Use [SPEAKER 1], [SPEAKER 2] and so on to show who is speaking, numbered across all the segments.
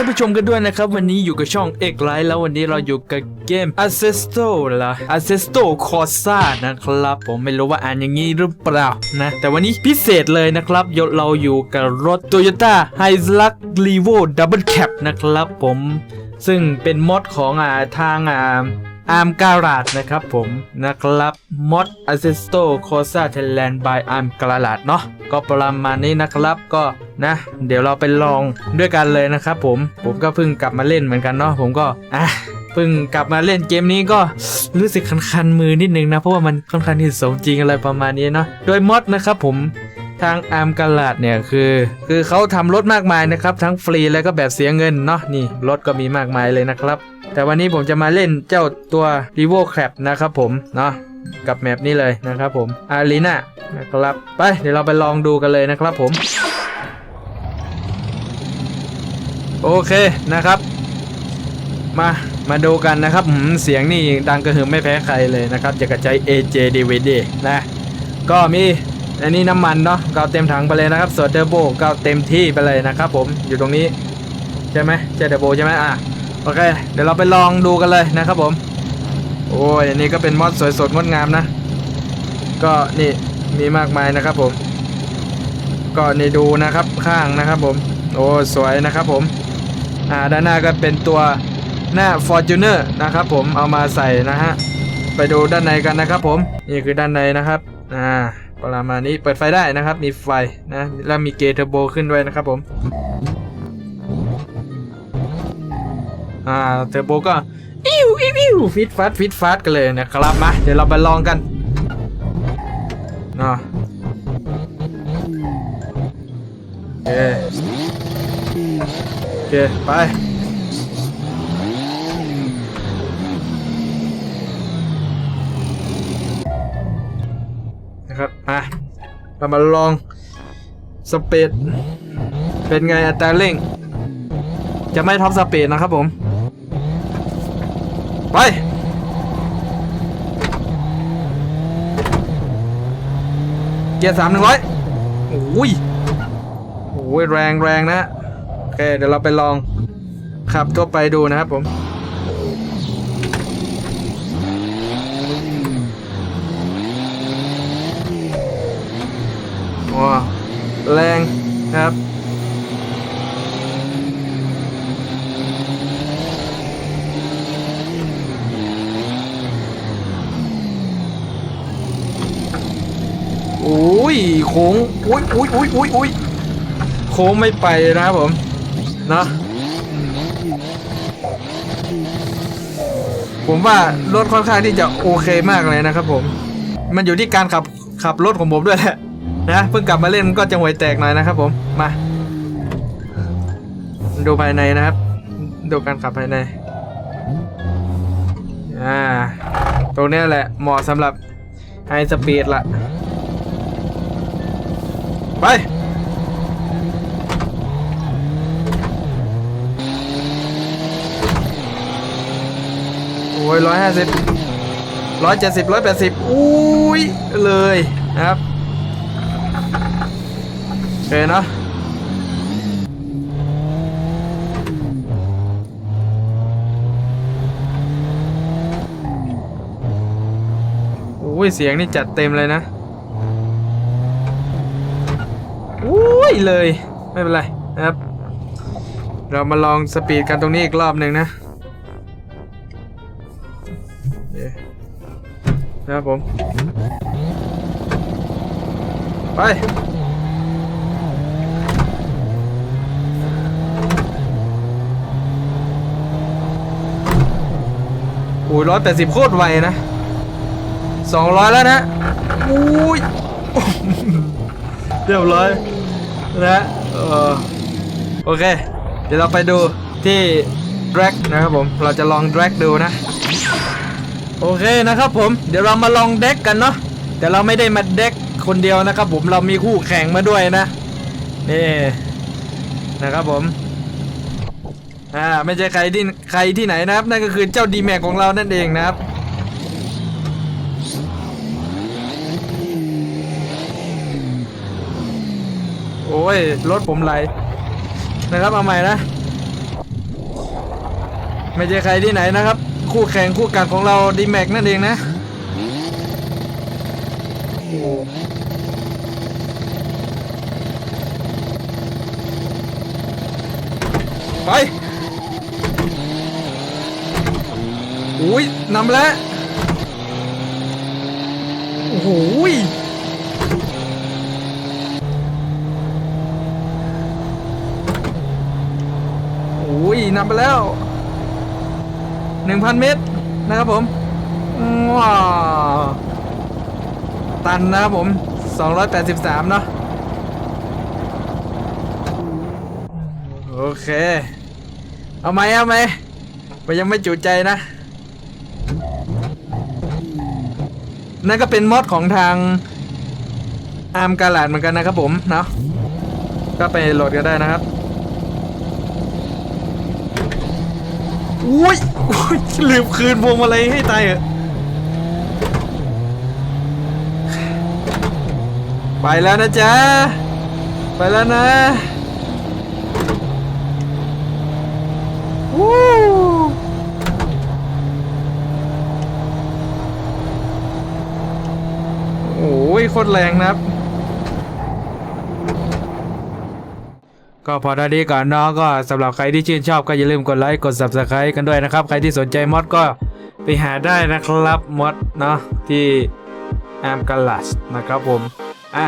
[SPEAKER 1] ท่านผู้ชมกันด้วยนะครับ วันนี้อยู่กับช่องเอกไลท์แล้ววันนี้เราอยู่กับเกม a s e s t o ล่ะ a s e s t o Corsa นะครับ ผมไม่รู้ว่าอ่านอย่างนี้หรือเปล่านะ แต่วันนี้พิเศษเลยนะครับยเราอยู่กับรถ Toyota h i l u x Revo Double Cab นะครับผม ซึ่งเป็นมอดของอ่าทางอ่าอาร์มการาดนะครับผมนะครับมอด a s s e s t o Corsa Thailand by Arm การาดเนาะก็ประมาณนี้นะครับก็ นะเดี๋ยวเราไปลองด้วยกันเลยนะครับผมผมก็เพิ่งกลับมาเล่นเหมือนกันเนาะผมก็อะเพิ่งกลับมาเล่นเกมนี้ก็รู้สึกคันๆมือนิดนึงนะเพราะว่ามันค่อนข้างที่สมจริงอะไรประมาณนี้เนาะโดยมอดนะครับผมทางอาร์มกาลาดเนี่ยคือคือเขาทำรถมากมายนะครับ ทั้งฟรีแล้วก็แบบเสียเงินเนาะนี่รถก็มีมากมายเลยนะครับ แต่วันนี้ผมจะมาเล่นเจ้าตัว r e v o c r a b นะครับผมเนาะกับแมปนี้เลยนะครับผมอารีนานะครับไปเดี๋ยวเราไปลองดูกันเลยนะครับผม โอเคนะครับ มามาดูกันนะครับหืมเสียงนี่ดังกระหึ่มไม่แพ้ใครเลยนะครับจะกระจาย AJ DVD นะ ก็มีอันนี้น้ำมันเนาะก็เอาเต็มถังไปเลยนะครับส่วนเทอร์โบก็เอาเต็มที่ไปเลยนะครับผมอยู่ตรงนี้ ใช่ไหมใช่เทอร์โบใช่ไหมอะโอเค เดี๋ยวเราไปลองดูกันเลยนะครับผม โอ้ยอันนี้ก็เป็นมอดสวยสดงดงามนะ ก็นี่มีมากมายนะครับผม ก็นี่ดูนะครับข้างนะครับผม โอ้สวยนะครับผม อ่าด้านหน้าก็เป็นตัวหน้า Fortuner นะครับผมเอามาใส่นะฮะไปดูด้านในกันนะครับผมนี่คือด้านในนะครับอ่าประมาณนี้เปิดไฟได้นะครับ มีไฟนะแล้วมีเกเทอร์โบขึ้นด้วยนะครับผมอ่าเทอร์โบก็อิวอิวอิวฟิตฟัดฟิตฟัดกันเลยนะครับมาเดี๋ยวเราไปลองกันเนาะโอเคโอ เค ไป นะครับมาเรามาลองสเปดเป็นไงอัตราเร่ง จะไม่ท็อปสเปดนะครับผม ไปเกียร์สามหนึ่งร้อยโอ้ยโอ้ยแรงแรงนะ เคเดี๋ยวเราไปลองขับทั่วไปดูนะครับผมว้าแรงครับโอ้ยโค้งอุ้ยอุ้ยอุ้ยอุ้ยอุ้ยโค้งไม่ไปนะครับผม นาะผมว่ารถค่อนข้างที่จะโอเคมากเลยนะครับผม มันอยู่ที่การขับขับรถของผมด้วยแหละนะเพิ่งกลับมาเล่นก็จะห่วยแตกหน่อยนะครับผมมา ดูภายในนะครับ ดูการขับภายในอ่าตรงนี้แหละเหมาะสำหรับไฮสปีดละไป อ้ยร้อยห้าสิบร้อยเจ็ดสิบร้อยแปดสิบอุ้ยเลยนะครับโอเคเนาะโอ้ยเสียงนี่จัดเต็มเลยนะอุ้ยเลยไม่เป็นไรนะครับ เรามาลองสปีดกันตรงนี้อีกรอบหนึ่งนะ นะครับผม ไป โอ้ยร้อยแปดสิบโคตรไวนะสองร้อยแล้วนะอุ้ยเรียบร้อยนะโอเค เดี๋ยวเราไปดูที่ drag นะครับผม เราจะลอง drag ดูนะ โอเคนะครับผมเดี๋ยวเรามาลองเด็กกันเนาะแต่เราไม่ได้มาเด็กคนเดียวนะครับ ผมเรามีคู่แข่งมาด้วยนะนี่นะครับผมอ่าไม่ใช่ใครที่ใครที่ไหนนะครับ นั่นก็คือเจ้าดีแม็กของเรานั่นเองนะครับโอ้ยรถผมไหลนะครับเอาใหม่นะ ไม่ใช่ใครที่ไหนนะครับ คู่แข่งคู่กัดของเราดีแม็กนั่นเองนะไปอุ้ยนำแล้วโอ้โหยโอ้ยนำไปแล้ว หนึ่งพันเมตรนะครับผมว้าวตันนะครับผม 283 เนาะโอเค เอาไหมเอาไหมมันยังไม่จุใจนะ นั่นก็เป็นมอดของทางอาร์มกาลาดเหมือนกันนะครับผมเนาะก็ไปโหลดกันได้นะครับ อุ้ยอุ๊ยลืมคืนพวงมาลัยให้ตายเหอะไปแล้วนะจ๊ะ ไปแล้วนะวู้โอ้ยโคตรแรงนะครับ ก็พอได้ดีก่อนเนาะก็สำหรับใครที่ชื่นชอบก็อย่าลืมกดไลค์กด subscribe กันด้วยนะครับ ใครที่สนใจมอดก็ไปหาได้นะครับมอดเนาะที่แอมกาลัสนะครับผมอะ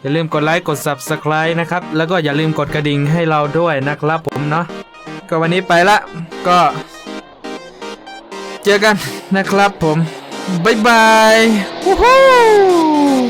[SPEAKER 1] อย่าลืมกดไลค์กด subscribe นะครับ แล้วก็อย่าลืมกดกระดิ่งให้เราด้วยนะครับผมเนาะก็วันนี้ไปละก็ เจอกันนะครับผม บ๊ายบายวู้ฮู้